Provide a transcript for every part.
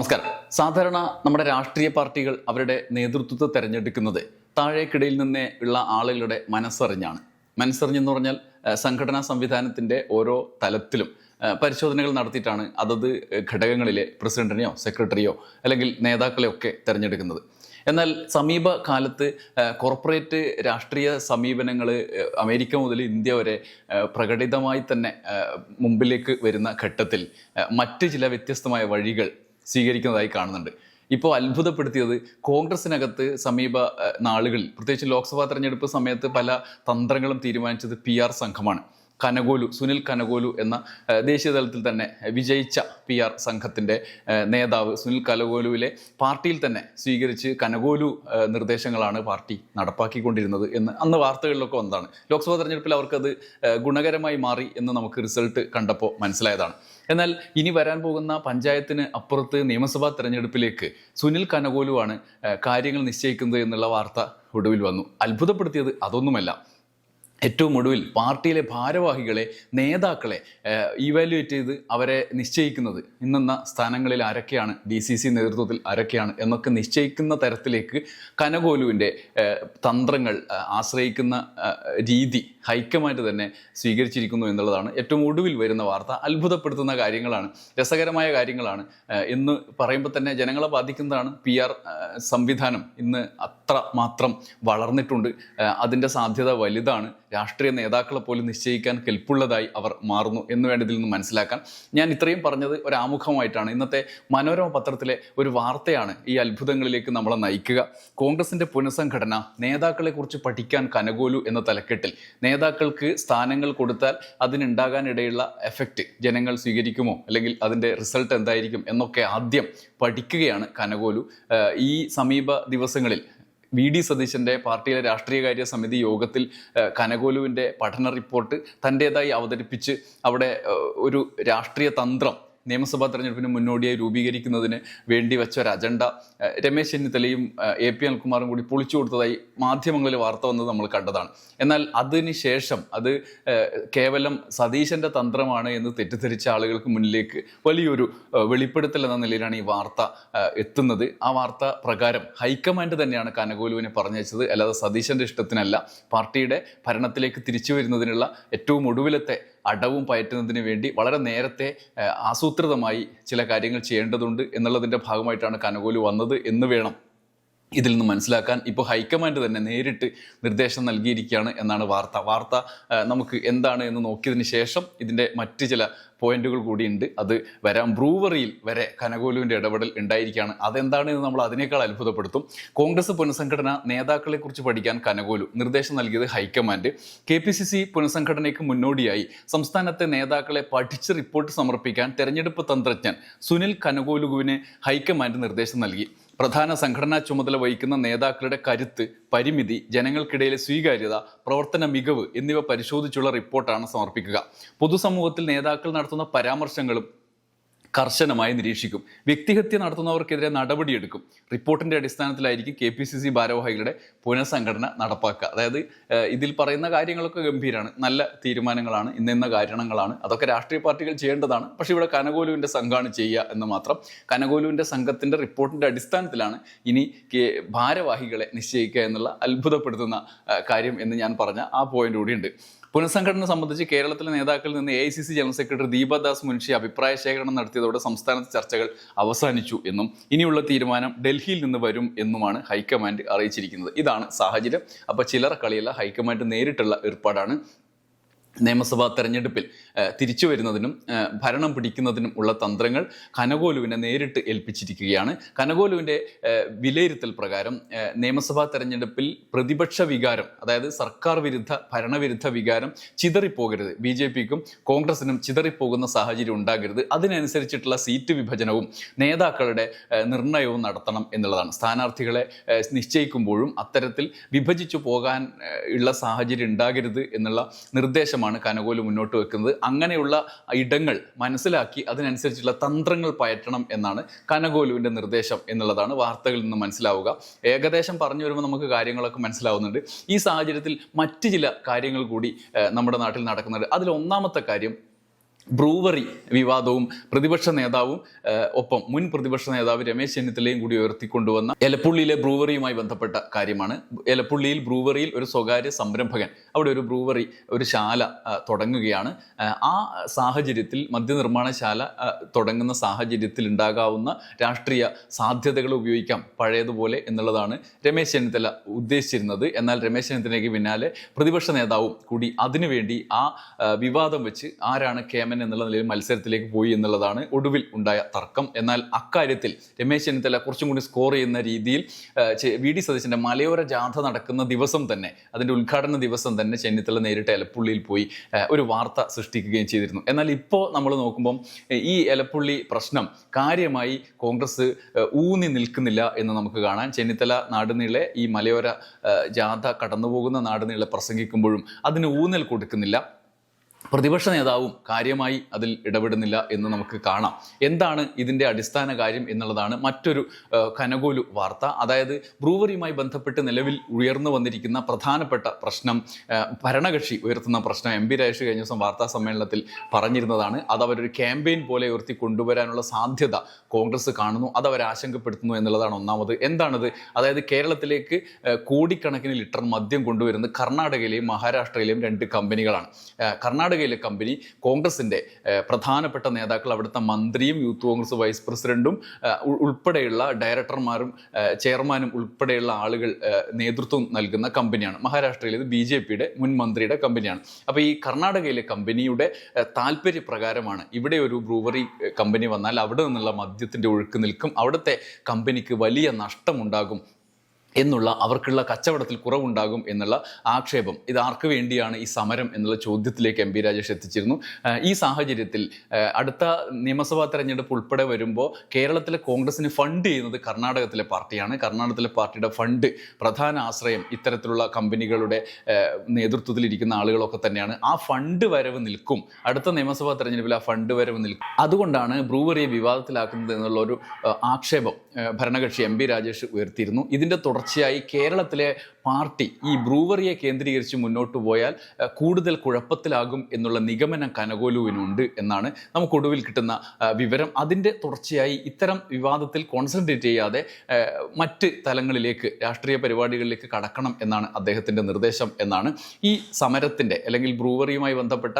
നമസ്കാരം. സാധാരണ നമ്മുടെ രാഷ്ട്രീയ പാർട്ടികൾ അവരുടെ നേതൃത്വത്തെ തെരഞ്ഞെടുക്കുന്നത് താഴേക്കിടയിൽ നിന്നേ ഉള്ള ആളുകളുടെ മനസ്സറിഞ്ഞാണ്. മനസ്സറിഞ്ഞെന്ന് പറഞ്ഞാൽ സംഘടനാ സംവിധാനത്തിന്റെ ഓരോ തലത്തിലും പരിശോധനകൾ നടത്തിയിട്ടാണ് അതത് ഘടകങ്ങളിലെ പ്രസിഡന്റിനെയോ സെക്രട്ടറിയോ അല്ലെങ്കിൽ നേതാക്കളെയോ ഒക്കെ തിരഞ്ഞെടുക്കുന്നത്. എന്നാൽ സമീപ കാലത്ത് കോർപ്പറേറ്റ് രാഷ്ട്രീയ സമീപനങ്ങൾ അമേരിക്ക മുതൽ ഇന്ത്യ വരെ പ്രകടിതമായി തന്നെ മുമ്പിലേക്ക് വരുന്ന ഘട്ടത്തിൽ മറ്റ് ചില വ്യത്യസ്തമായ വഴികൾ സ്വീകരിക്കുന്നതായി കാണുന്നുണ്ട്. ഇപ്പോൾ അത്ഭുതപ്പെടുത്തിയത് കോൺഗ്രസിനകത്ത് സമീപ നാളുകളിൽ പ്രത്യേകിച്ച് ലോക്സഭാ തെരഞ്ഞെടുപ്പ് സമയത്ത് പല തന്ത്രങ്ങളും തീരുമാനിച്ചത് പി ആർ സംഘമാണ്. കനഗോലു സുനിൽ കനഗോലു എന്ന ദേശീയ തലത്തിൽ തന്നെ വിജയിച്ച പി ആർ സംഘത്തിന്റെ നേതാവ് സുനിൽ കനഗോലുവിലെ പാർട്ടിയിൽ തന്നെ സ്വീകരിച്ച് കനഗോലു നിർദ്ദേശങ്ങളാണ് പാർട്ടി നടപ്പാക്കിക്കൊണ്ടിരുന്നത് എന്ന് അന്ന് വാർത്തകളിലൊക്കെ വന്നതാണ്. ലോക്സഭാ തെരഞ്ഞെടുപ്പിൽ അവർക്കത് ഗുണകരമായി മാറി എന്ന് നമുക്ക് റിസൾട്ട് കണ്ടപ്പോൾ മനസ്സിലായതാണ്. എന്നാൽ ഇനി വരാൻ പോകുന്ന പഞ്ചായത്തിന് അപ്പുറത്ത് നിയമസഭാ തെരഞ്ഞെടുപ്പിലേക്ക് സുനിൽ കനകോലുവാണ് കാര്യങ്ങൾ നിശ്ചയിക്കുന്നത് എന്നുള്ള വാർത്ത ഒടുവിൽ വന്നു. അത്ഭുതപ്പെടുത്തിയത് അതൊന്നുമല്ല. ഏറ്റവും ഒടുവിൽ പാർട്ടിയിലെ ഭാരവാഹികളെ നേതാക്കളെ ഇവാലുവേറ്റ് ചെയ്ത് അവരെ നിശ്ചയിക്കുന്നത്. ഇന്നെന്ന സ്ഥാനങ്ങളിൽ ആരൊക്കെയാണ്? ഡി സി സി നേതൃത്വത്തിൽ ആരൊക്കെയാണ്? എന്നൊക്കെ നിശ്ചയിക്കുന്ന തരത്തിലേക്ക് കനകോലുവിന്റെ തന്ത്രങ്ങൾ ആശ്രയിക്കുന്ന രീതി ഹൈക്കമായിട്ട് തന്നെ സ്വീകരിച്ചിരിക്കുന്നു എന്നുള്ളതാണ് ഏറ്റവും ഒടുവിൽ വരുന്ന വാർത്ത. അത്ഭുതപ്പെടുത്തുന്ന കാര്യങ്ങളാണ്. രസകരമായ കാര്യങ്ങളാണ്. എന്ന് പറയുമ്പോൾ തന്നെ ജനങ്ങളെ ബാധിക്കുന്നതാണ് പി ആർ സംവിധാനം. ഇന്ന് അത്ര മാത്രം വളർന്നിട്ടുണ്ട്. അതിന്റെ സാധ്യത വലുതാണ്. രാഷ്ട്രീയ നേതാക്കളെ പോലും നിശ്ചയിക്കാൻ കെൽപ്പുള്ളതായി അവർ മാറുന്നു എന്ന് വേണ്ട ഇതിൽ നിന്ന് മനസ്സിലാക്കാൻ. ഞാൻ ഇത്രയും പറഞ്ഞത് ഒരു ആമുഖമായിട്ടാണ് ഇന്നത്തെ മനോരമ പത്രത്തിലെ ഒരു വാർത്തയാണ് ഈ അത്ഭുതങ്ങളിലേക്ക് നമ്മളെ നയിക്കുക. കോൺഗ്രസിന്റെ പുനഃസംഘടന നേതാക്കളെ കുറിച്ച് പഠിക്കാൻ കനകോലു എന്ന തലക്കെട്ടിൽ. നേതാക്കൾക്ക് സ്ഥാനങ്ങൾ കൊടുത്താൽ അതിനുണ്ടാകാനിടയുള്ള എഫക്റ്റ് ജനങ്ങൾ സ്വീകരിക്കുമോ? അല്ലെങ്കിൽ അതിന്റെ റിസൾട്ട് എന്തായിരിക്കും? എന്നൊക്കെ ആദ്യം പഠിക്കുകയാണ് കനകോലു. ഈ സമീപ ദിവസങ്ങളിൽ വി ഡി സതീശന്റെ പാർട്ടിയിലെ രാഷ്ട്രീയകാര്യ സമിതി യോഗത്തിൽ കനകോലുവിന്റെ പഠന റിപ്പോർട്ട് തന്റെതായി അവതരിപ്പിച്ച് അവിടെ ഒരു രാഷ്ട്രീയ തന്ത്രം നിയമസഭാ തെരഞ്ഞെടുപ്പിന് മുന്നോടിയായി രൂപീകരിക്കുന്നതിന് വേണ്ടി വെച്ച ഒരു അജണ്ട രമേശ് ചെന്നിത്തലയും എ പി അനിൽകുമാറും കൂടി പൊളിച്ചു കൊടുത്തതായി മാധ്യമങ്ങളിൽ വാർത്ത വന്നത് നമ്മൾ കണ്ടതാണ്. എന്നാൽ അതിന് ശേഷം അത് കേവലം സതീശന്റെ തന്ത്രമാണ് എന്ന് തെറ്റിദ്ധരിച്ച ആളുകൾക്ക് മുന്നിലേക്ക് വലിയൊരു വെളിപ്പെടുത്തൽ എന്ന നിലയിലാണ് ഈ വാർത്ത എത്തുന്നത്. ആ വാർത്ത പ്രകാരം ഹൈക്കമാൻഡ് തന്നെയാണ് കനകോലുവിനെ പറഞ്ഞയച്ചത്. അല്ലാതെ സതീശന്റെ ഇഷ്ടത്തിനല്ല. പാർട്ടിയുടെ ഭരണത്തിലേക്ക് തിരിച്ചു വരുന്നതിനുള്ള ഏറ്റവും ഒടുവിലത്തെ അടവും പയറ്റുന്നതിന് വേണ്ടി വളരെ നേരത്തെ ആസൂത്രിതമായി ചില കാര്യങ്ങൾ ചെയ്യേണ്ടതുണ്ട് എന്നുള്ളതിന്റെ ഭാഗമായിട്ടാണ് കനകോലു വന്നത് എന്ന് വേണം. ഇതിൽ നിന്ന് മനസ്സിലാക്കാൻ ഇപ്പോൾ ഹൈക്കമാൻഡ് തന്നെ നേരിട്ട് നിർദ്ദേശം നൽകിയിരിക്കുകയാണ് എന്നാണ് വാർത്ത. വാർത്ത നമുക്ക് എന്താണ് എന്ന് നോക്കിയതിന് ശേഷം ഇതിന്റെ മറ്റ് ചില പോയിന്റുകൾ കൂടിയുണ്ട് അത് വരാം. ബ്രൂവറിയിൽ വരെ കനകോലുവിന്റെ ഇടപെടൽ ഉണ്ടായിരിക്കുകയാണ്. അതെന്താണ് എന്ന് നമ്മൾ അതിനേക്കാൾ അത്ഭുതപ്പെടുത്തും. കോൺഗ്രസ് പുനഃസംഘടന നേതാക്കളെ കുറിച്ച് പഠിക്കാൻ കനകോലു നിർദ്ദേശം നൽകിയത് high command. K P C C പുനഃസംഘടനയ്ക്ക് മുന്നോടിയായി സംസ്ഥാനത്തെ നേതാക്കളെ പഠിച്ച് റിപ്പോർട്ട് സമർപ്പിക്കാൻ തെരഞ്ഞെടുപ്പ് തന്ത്രജ്ഞൻ സുനിൽ കനകോലുവിന് ഹൈക്കമാൻഡ് നിർദ്ദേശം നൽകി. പ്രധാന സംഘടനാ ചുമതല വഹിക്കുന്ന നേതാക്കളുടെ കരുത്ത് പരിമിതി ജനങ്ങൾക്കിടയിലെ സ്വീകാര്യത പ്രവർത്തന മികവ് എന്നിവ പരിശോധിച്ചുള്ള റിപ്പോർട്ടാണ് സമർപ്പിക്കുക. പൊതുസമൂഹത്തിൽ നേതാക്കൾ നടത്തുന്ന പരാമർശങ്ങളും കർശനമായി നിരീക്ഷിക്കും. വ്യക്തിഹത്യ നടത്തുന്നവർക്കെതിരെ നടപടിയെടുക്കും. റിപ്പോർട്ടിന്റെ അടിസ്ഥാനത്തിലായിരിക്കും കെ പി സി സി ഭാരവാഹികളുടെ പുനഃസംഘടന നടപ്പാക്കുക. അതായത് ഇതിൽ പറയുന്ന കാര്യങ്ങളൊക്കെ ഗംഭീരമാണ് നല്ല തീരുമാനങ്ങളാണ്. ഇന്നിന്ന കാരണങ്ങളാണ്. അതൊക്കെ രാഷ്ട്രീയ പാർട്ടികൾ ചെയ്യേണ്ടതാണ്. പക്ഷേ ഇവിടെ കനകോലുവിന്റെ സംഘമാണ് ചെയ്യുക എന്ന് മാത്രം. കനകോലുവിന്റെ സംഘത്തിന്റെ റിപ്പോർട്ടിന്റെ അടിസ്ഥാനത്തിലാണ് ഇനി കെ- ഭാരവാഹികളെ നിശ്ചയിക്കുക എന്നുള്ള അത്ഭുതപ്പെടുത്തുന്ന കാര്യം എന്ന് ഞാൻ പറഞ്ഞ ആ പോയിന്റ് കൂടിയുണ്ട് പുനഃസംഘടന സംബന്ധിച്ച് കേരളത്തിലെ നേതാക്കളിൽ നിന്ന് A general secretary Deepadas Munshi അഭിപ്രായ ശേഖരണം നടത്തിയതോടെ സംസ്ഥാനത്ത് ചർച്ചകൾ അവസാനിച്ചു എന്നും ഇനിയുള്ള തീരുമാനം ഡൽഹിയിൽ നിന്ന് വരും എന്നുമാണ് ഹൈക്കമാൻഡ് അറിയിച്ചിരിക്കുന്നത്. ഇതാണ് സാഹചര്യം. അപ്പോൾ ചിലർ കളിയല്ല ഹൈക്കമാൻഡ് നേരിട്ടുള്ള ഏർപ്പാടാണ്. നിയമസഭാ തെരഞ്ഞെടുപ്പിൽ തിരിച്ചു വരുന്നതിനും ഭരണം പിടിക്കുന്നതിനും ഉള്ള തന്ത്രങ്ങൾ കനകോലുവിനെ നേരിട്ട് ഏൽപ്പിച്ചിരിക്കുകയാണ്. കനകോലുവിന്റെ വിലയിരുത്തൽ പ്രകാരം നിയമസഭാ തെരഞ്ഞെടുപ്പിൽ പ്രതിപക്ഷ വികാരം അതായത് സർക്കാർ വിരുദ്ധ ഭരണവിരുദ്ധ വികാരം ചിതറിപ്പോകരുത്. ബി ജെ പിക്കും കോൺഗ്രസിനും ചിതറിപ്പോകുന്ന സാഹചര്യം ഉണ്ടാകരുത്. അതിനനുസരിച്ചിട്ടുള്ള സീറ്റ് വിഭജനവും നേതാക്കളുടെ നിർണയവും നടത്തണം എന്നുള്ളതാണ്. സ്ഥാനാർത്ഥികളെ നിശ്ചയിക്കുമ്പോഴും അത്തരത്തിൽ വിഭജിച്ചു പോകാൻ ഉള്ള സാഹചര്യം ഉണ്ടാകരുത് എന്നുള്ള നിർദ്ദേശമാണ് കനകോൽ മുന്നോട്ട് വെക്കുന്നത്. അങ്ങനെയുള്ള ഇടങ്ങൾ മനസ്സിലാക്കി അതിനനുസരിച്ചുള്ള തന്ത്രങ്ങൾ പയറ്റണം എന്നാണ് കനകോലുവിന്റെ നിർദ്ദേശം എന്നുള്ളതാണ് വാർത്തകളിൽ നിന്ന് മനസ്സിലാവുക. ഏകദേശം പറഞ്ഞു വരുമ്പോൾ നമുക്ക് കാര്യങ്ങളൊക്കെ മനസ്സിലാവുന്നുണ്ട്. ഈ സാഹചര്യത്തിൽ മറ്റ് ചില കാര്യങ്ങൾ കൂടി നമ്മുടെ നാട്ടിൽ നടക്കുന്നുണ്ട്. അതിൽ ഒന്നാമത്തെ കാര്യം ബ്രൂവറി വിവാദവും പ്രതിപക്ഷ നേതാവും ഒപ്പം മുൻ പ്രതിപക്ഷ നേതാവ് രമേശ് ചെന്നിത്തലയും കൂടി ഉയർത്തിക്കൊണ്ടുവന്ന എലപ്പുള്ളിയിലെ ബ്രൂവറിയുമായി ബന്ധപ്പെട്ട കാര്യമാണ്. എലപ്പുള്ളിയിൽ ബ്രൂവറിയിൽ ഒരു സ്വകാര്യ സംരംഭകൻ അവിടെ ഒരു ബ്രൂവറി ഒരു ശാല തുടങ്ങുകയാണ്. ആ, സാഹചര്യത്തിൽ മദ്യനിർമ്മാണശാല തുടങ്ങുന്ന സാഹചര്യത്തിൽ ഉണ്ടാകാവുന്ന രാഷ്ട്രീയ സാധ്യതകൾ ഉപയോഗിക്കാം പഴയതുപോലെ എന്നുള്ളതാണ് രമേശ് ചെന്നിത്തല ഉദ്ദേശിച്ചിരുന്നത്. എന്നാൽ രമേശ് ചെന്നിത്തലയ്ക്ക് പിന്നാലെ പ്രതിപക്ഷ നേതാവും കൂടി അതിനുവേണ്ടി ആ വിവാദം വെച്ച് ആരാണ് കേമൻ എന്നുള്ള നിലയിൽ മത്സരത്തിലേക്ക് പോയി എന്നുള്ളതാണ് ഒടുവിൽ ഉണ്ടായ തർക്കം. എന്നാൽ അക്കാര്യത്തിൽ രമേശ് ചെന്നിത്തല കുറച്ചും കൂടി സ്കോർ ചെയ്യുന്ന രീതിയിൽ വി ഡി സതീശന്റെ മലയോര ജാഥ നടക്കുന്ന ദിവസം തന്നെ അതിന്റെ ഉദ്ഘാടന ദിവസം തന്നെ ചെന്നിത്തല നേരിട്ട് എലപ്പുള്ളിയിൽ പോയി ഒരു വാർത്ത സൃഷ്ടിക്കുകയും ചെയ്തിരുന്നു. എന്നാൽ ഇപ്പോൾ നമ്മൾ നോക്കുമ്പം ഈ എലപ്പുള്ളി പ്രശ്നം കാര്യമായി കോൺഗ്രസ് ഊന്നി നിൽക്കുന്നില്ല എന്ന് നമുക്ക് കാണാൻ ചെന്നിത്തല നാടുനീളെ ഈ മലയോര ജാഥ കടന്നുപോകുന്ന നാടുനീളെ പ്രസംഗിക്കുമ്പോഴും അതിന് ഊന്നൽ കൊടുക്കുന്നില്ല. പ്രതിപക്ഷ നേതാവും കാര്യമായി അതിൽ ഇടപെടുന്നില്ല എന്ന് നമുക്ക് കാണാം. എന്താണ് ഇതിന്റെ അടിസ്ഥാന കാര്യം എന്നുള്ളതാണ് മറ്റൊരു കനകോലു വാർത്ത. അതായത് ബ്രൂവറിയുമായി ബന്ധപ്പെട്ട് നിലവിൽ ഉയർന്നു വന്നിരിക്കുന്ന പ്രധാനപ്പെട്ട പ്രശ്നം ഭരണകക്ഷി ഉയർത്തുന്ന പ്രശ്നം എം പി രാജേഷ് കഴിഞ്ഞ ദിവസം വാർത്താ സമ്മേളനത്തിൽ പറഞ്ഞിരുന്നതാണ്. അത് അവരൊരു ക്യാമ്പയിൻ പോലെ ഉയർത്തി കൊണ്ടുവരാനുള്ള സാധ്യത കോൺഗ്രസ് കാണുന്നു. അത് അവർ ആശങ്കപ്പെടുത്തുന്നു എന്നുള്ളതാണ് ഒന്നാമത്. എന്താണത്? അതായത് കേരളത്തിലേക്ക് കോടിക്കണക്കിന് ലിറ്റർ മദ്യം കൊണ്ടുവരുന്നത് കർണാടകയിലെയും മഹാരാഷ്ട്രയിലെയും രണ്ട് കമ്പനികളാണ്. ആ, കർണാടകയിലെ കമ്പനി കോൺഗ്രസിന്റെ പ്രധാനപ്പെട്ട നേതാക്കൾ അവിടുത്തെ മന്ത്രിയും യൂത്ത് കോൺഗ്രസ് വൈസ് പ്രസിഡന്റും ഉൾപ്പെടെയുള്ള ഡയറക്ടർമാരും ചെയർമാനും ഉൾപ്പെടെയുള്ള ആളുകൾ നേതൃത്വം നൽകുന്ന കമ്പനിയാണ്. മഹാരാഷ്ട്രയിൽ ഇത് ബി ജെ പിയുടെ മുൻ മന്ത്രിയുടെ കമ്പനിയാണ്. അപ്പോൾ ഈ കർണാടകയിലെ കമ്പനിയുടെ താല്പര്യപ്രകാരമാണ് ഇവിടെ ഒരു ബ്രൂവറി കമ്പനി വന്നാൽ അവിടെ നിന്നുള്ള മദ്യത്തിന്റെ ഒഴുക്ക് നിൽക്കും. അവിടുത്തെ കമ്പനിക്ക് വലിയ നഷ്ടമുണ്ടാകും. എന്നുള്ള അവർക്കുള്ള കച്ചവടത്തിൽ കുറവുണ്ടാകും എന്നുള്ള ആക്ഷേപം. ഇത് ആർക്ക് വേണ്ടിയാണ് ഈ സമരം എന്നുള്ള ചോദ്യത്തിലേക്ക് എം പി രാജേഷ് എത്തിച്ചിരുന്നു. ഈ സാഹചര്യത്തിൽ അടുത്ത നിയമസഭാ തെരഞ്ഞെടുപ്പ് ഉൾപ്പെടെ വരുമ്പോൾ കേരളത്തിലെ കോൺഗ്രസിന് ഫണ്ട് ചെയ്യുന്നത് കർണാടകത്തിലെ പാർട്ടിയാണ്. കർണാടകത്തിലെ പാർട്ടിയുടെ ഫണ്ട് പ്രധാന ആശ്രയം ഇത്തരത്തിലുള്ള കമ്പനികളുടെ നേതൃത്വത്തിലിരിക്കുന്ന ആളുകളൊക്കെ തന്നെയാണ്. ആ ഫണ്ട് വരവ് നിൽക്കും. അടുത്ത നിയമസഭാ തെരഞ്ഞെടുപ്പിൽ ആ ഫണ്ട് വരവ് നിൽക്കും. അതുകൊണ്ടാണ് ബ്രൂവറിയെ വിവാദത്തിലാക്കുന്നത് എന്നുള്ള ഒരു ആക്ഷേപം ഭരണകക്ഷി എം പി രാജേഷ് ഉയർത്തിയിരുന്നു. ഇതിന്റെ തുടർച്ചയായി കേരളത്തിലെ പാർട്ടി ഈ ബ്രൂവറിയെ കേന്ദ്രീകരിച്ച് മുന്നോട്ട് പോയാൽ കൂടുതൽ കുഴപ്പത്തിലാകും എന്നുള്ള നിഗമനം കനകോലുവിനുണ്ട് എന്നാണ് നമുക്ക് ഒടുവിൽ കിട്ടുന്ന വിവരം. അതിന്റെ തുടർച്ചയായി ഇത്തരം വിവാദത്തിൽ കോൺസെൻട്രേറ്റ് ചെയ്യാതെ മറ്റ് തലങ്ങളിലേക്ക് രാഷ്ട്രീയ പരിപാടികളിലേക്ക് കടക്കണം എന്നാണ് അദ്ദേഹത്തിന്റെ നിർദ്ദേശം എന്നാണ് ഈ സമരത്തിന്റെ അല്ലെങ്കിൽ ബ്രൂവറിയുമായി ബന്ധപ്പെട്ട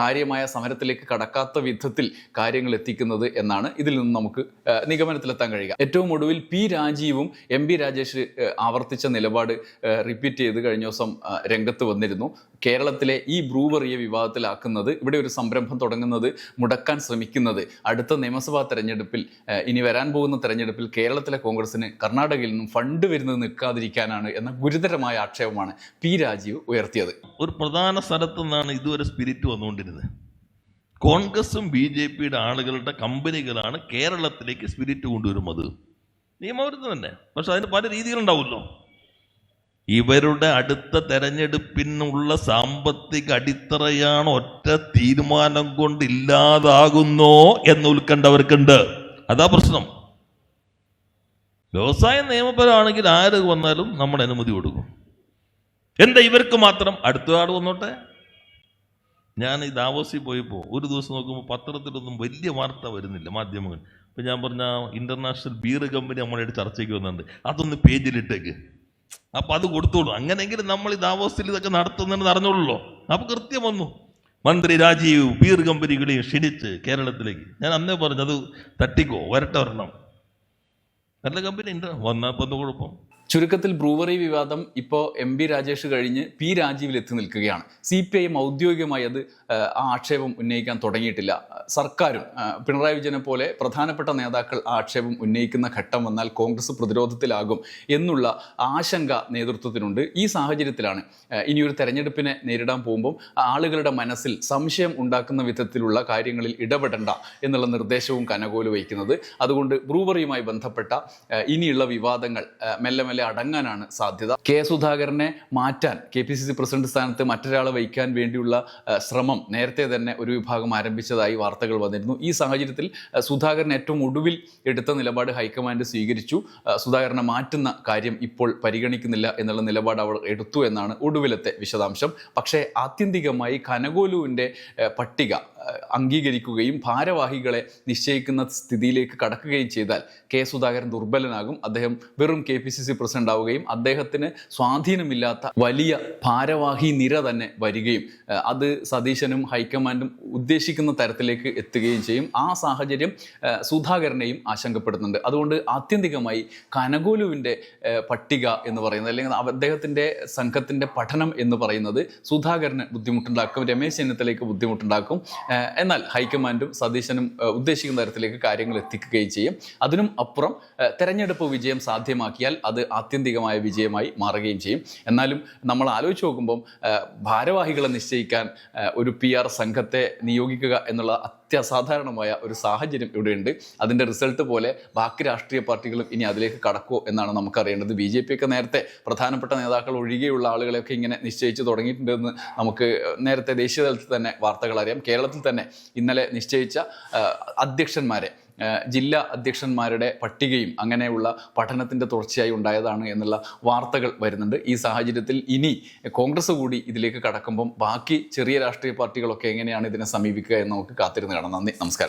കാര്യമായ സമരത്തിലേക്ക് കടക്കാത്ത വിധത്തിൽ കാര്യങ്ങൾ എത്തിക്കുന്നത് എന്നാണ് ഇതിൽ നിന്ന് നമുക്ക് നിഗമനത്തിലെത്താൻ കഴിയുക. ഏറ്റവും ഒടുവിൽ പി രാജീവും എം ബി രാജേഷ് ആവർത്തിച്ച നിലപാട് റിപ്പീറ്റ് ചെയ്ത് കഴിഞ്ഞ ദിവസം രംഗത്ത് വന്നിരുന്നു. കേരളത്തിലെ ഈ ബ്രൂവറിയെ വിവാദത്തിലാക്കുന്നത് ഇവിടെ ഒരു സംരംഭം തുടങ്ങുന്നത് മുടക്കാൻ ശ്രമിക്കുന്നത്. അടുത്ത നിയമസഭാ തെരഞ്ഞെടുപ്പിൽ ഇനി വരാൻ പോകുന്ന തെരഞ്ഞെടുപ്പിൽ കേരളത്തിലെ കോൺഗ്രസിന് കർണാടകയിൽ നിന്നും ഫണ്ട് വരുന്നത് നിൽക്കാതിരിക്കാനാണ് എന്ന ഗുരുതരമായ ആക്ഷേപമാണ് പി രാജീവ് ഉയർത്തിയത്. ഒരു പ്രധാന സ്ഥലത്തു നിന്നാണ് ഇതുവരെ സ്പിരിറ്റ് വന്നുകൊണ്ടിരുന്നത്. കോൺഗ്രസും ബി ജെ പിയുടെ ആളുകളുടെ കമ്പനികളാണ് കേരളത്തിലേക്ക് സ്പിരിറ്റ് കൊണ്ടുവരുന്നത്. നിയമവിരുദ്ധം തന്നെ പക്ഷെ അതിന് പല രീതികളുണ്ടാവുമല്ലോ. ഇവരുടെ അടുത്ത തെരഞ്ഞെടുപ്പിനുള്ള സാമ്പത്തിക അടിത്തറയാണ് ഒറ്റ തീരുമാനം കൊണ്ട് ഇല്ലാതാകുന്നോ എന്ന് ഉൾക്കണ്ടവർക്കുണ്ട് അതാ പ്രശ്നം. വ്യവസായ നിയമപരമാണെങ്കിൽ ആര് വന്നാലും നമ്മൾ അനുമതി കൊടുക്കും. എന്താ ഇവർക്ക് മാത്രം? അടുത്ത ആൾ വന്നോട്ടെ. ഞാൻ ഈ ദാവോസിൽ പോയപ്പോൾ ഒരു ദിവസം നോക്കുമ്പോൾ പത്രത്തിലൊന്നും വലിയ വാർത്ത വരുന്നില്ല മാധ്യമങ്ങൾ. ഇപ്പം ഞാൻ പറഞ്ഞ ഇന്റർനാഷണൽ ബീർ കമ്പനി നമ്മളായിട്ട് ചർച്ചയ്ക്ക് വന്നിട്ടുണ്ട്. അതൊന്ന് പേജിലിട്ടേക്ക്. അപ്പം അത് കൊടുത്തോളൂ. അങ്ങനെയെങ്കിലും നമ്മൾ ഈ ദാവോസിൽ ഇതൊക്കെ നടത്തുന്നതെന്ന് അറിഞ്ഞോളൂല്ലോ. അപ്പോൾ കൃത്യം വന്നു. മന്ത്രി രാജീവ് ബീർ കമ്പനികളെയും ക്ഷണിച്ച് കേരളത്തിലേക്ക്. ഞാൻ അന്നേ പറഞ്ഞു അത് തട്ടിക്കോ വരട്ടെ വരണം നല്ല കമ്പനി ഉണ്ട് വന്നപ്പോൾ എന്ത് കുഴപ്പം? ചുരുക്കത്തിൽ ബ്രൂവറി വിവാദം ഇപ്പോൾ എം പി രാജേഷ് കഴിഞ്ഞ് പി രാജീവിൽ എത്തി നിൽക്കുകയാണ്. സി പി ഐ ഔദ്യോഗികമായി അത് ആ, ആക്ഷേപം ഉന്നയിക്കാൻ തുടങ്ങിയിട്ടില്ല. സർക്കാരും പിണറായി വിജയനെ പോലെ പ്രധാനപ്പെട്ട നേതാക്കൾ ആ ആക്ഷേപം ഉന്നയിക്കുന്ന ഘട്ടം വന്നാൽ കോൺഗ്രസ് പ്രതിരോധത്തിലാകും എന്നുള്ള ആശങ്ക നേതൃത്വത്തിനുണ്ട്. ഈ സാഹചര്യത്തിലാണ് ഇനിയൊരു തെരഞ്ഞെടുപ്പിനെ നേരിടാൻ പോകുമ്പോൾ ആളുകളുടെ മനസ്സിൽ സംശയം ഉണ്ടാക്കുന്ന വിധത്തിലുള്ള കാര്യങ്ങളിൽ ഇടപെടണ്ട എന്നുള്ള നിർദ്ദേശവും കനകോൽ വയ്ക്കുന്നത് അതുകൊണ്ട് ബ്രൂവറിയുമായി ബന്ധപ്പെട്ട ഇനിയുള്ള വിവാദങ്ങൾ മെല്ലെ മെല്ലെ മെല്ലെ അടങ്ങാനാണ് സാധ്യത. കെ സുധാകരനെ മാറ്റാൻ K P C C president സ്ഥാനത്ത് മറ്റൊരാളെ വഹിക്കാൻ വേണ്ടിയുള്ള ശ്രമം നേരത്തെ തന്നെ ഒരു വിഭാഗം ആരംഭിച്ചതായി വാർത്തകൾ വന്നിരുന്നു. ഈ സാഹചര്യത്തിൽ സുധാകരൻ ഏറ്റവും ഒടുവിൽ എടുത്ത നിലപാട് ഹൈക്കമാൻഡ് സ്വീകരിച്ചു. സുധാകരനെ മാറ്റുന്ന കാര്യം ഇപ്പോൾ പരിഗണിക്കുന്നില്ല എന്നുള്ള നിലപാട് അവർ എടുത്തു എന്നാണ് ഒടുവിലത്തെ വിശദാംശം. പക്ഷേ ആത്യന്തികമായി കനകോലുവിന്റെ പട്ടിക അംഗീകരിക്കുകയും ഭാരവാഹികളെ നിശ്ചയിക്കുന്ന സ്ഥിതിയിലേക്ക് കടക്കുകയും ചെയ്താൽ കെ സുധാകരൻ ദുർബലനാകും. അദ്ദേഹം വെറും K P C C president ആവുകയും അദ്ദേഹത്തിന് സ്വാധീനമില്ലാത്ത വലിയ ഭാരവാഹി നിര തന്നെ വരികയും അത് സതീശനും ഹൈക്കമാൻഡും ഉദ്ദേശിക്കുന്ന തരത്തിലേക്ക് എത്തുകയും ചെയ്യും. ആ സാഹചര്യം സുധാകരനെയും ആശങ്കപ്പെടുന്നുണ്ട് അതുകൊണ്ട് ആത്യന്തികമായി കനകോലുവിന്റെ പട്ടിക എന്ന് പറയുന്നത് അല്ലെങ്കിൽ അദ്ദേഹത്തിന്റെ സംഘത്തിന്റെ പഠനം എന്ന് പറയുന്നത് സുധാകരന് ബുദ്ധിമുട്ടുണ്ടാക്കും രമേശ് ചെന്നിത്തലയ്ക്ക് ബുദ്ധിമുട്ടുണ്ടാക്കും. എന്നാൽ ഹൈക്കമാൻഡും സതീശനും ഉദ്ദേശിക്കുന്ന തരത്തിലേക്ക് കാര്യങ്ങൾ എത്തിക്കുകയും ചെയ്യും. അതിനും അപ്പുറം തെരഞ്ഞെടുപ്പ് വിജയം സാധ്യമാക്കിയാൽ അത് ആത്യന്തികമായ വിജയമായി മാറുകയും ചെയ്യും. എന്നാലും നമ്മൾ ആലോചിച്ച് നോക്കുമ്പം ഭാരവാഹികളെ നിശ്ചയിക്കാൻ ഒരു പി ആർ സംഘത്തെ നിയോഗിക്കുക എന്നുള്ള അത്യസാധാരണമായ ഒരു സാഹചര്യം ഇവിടെയുണ്ട്. അതിന്റെ റിസൾട്ട് പോലെ ബാക്കി രാഷ്ട്രീയ പാർട്ടികളും ഇനി അതിലേക്ക് കടക്കുമോ എന്നാണ് നമുക്കറിയേണ്ടത്. ബി ജെ പി ഒക്കെ നേരത്തെ പ്രധാനപ്പെട്ട നേതാക്കൾ ഒഴികെയുള്ള ആളുകളെയൊക്കെ ഇങ്ങനെ നിശ്ചയിച്ച് തുടങ്ങിയിട്ടുണ്ടെന്ന് നമുക്ക് നേരത്തെ ദേശീയ തലത്തിൽ തന്നെ വാർത്തകൾ അറിയാം. കേരളത്തിൽ തന്നെ ഇന്നലെ നിശ്ചയിച്ച അധ്യക്ഷന്മാരെ ജില്ലാ അധ്യക്ഷന്മാരുടെ പട്ടികയും അങ്ങനെയുള്ള പഠനത്തിന്റെ തുടർച്ചയായി ഉണ്ടായതാണ് എന്നുള്ള വാർത്തകൾ വരുന്നുണ്ട്. ഈ സാഹചര്യത്തിൽ ഇനി കോൺഗ്രസ് കൂടി ഇതിലേക്ക് കടക്കുമ്പം ബാക്കി ചെറിയ രാഷ്ട്രീയ പാർട്ടികളൊക്കെ എങ്ങനെയാണ് ഇതിനെ സമീപിക്കുക എന്ന് നമുക്ക് കാത്തിരുന്ന് കാണാം. നന്ദി നമസ്കാരം.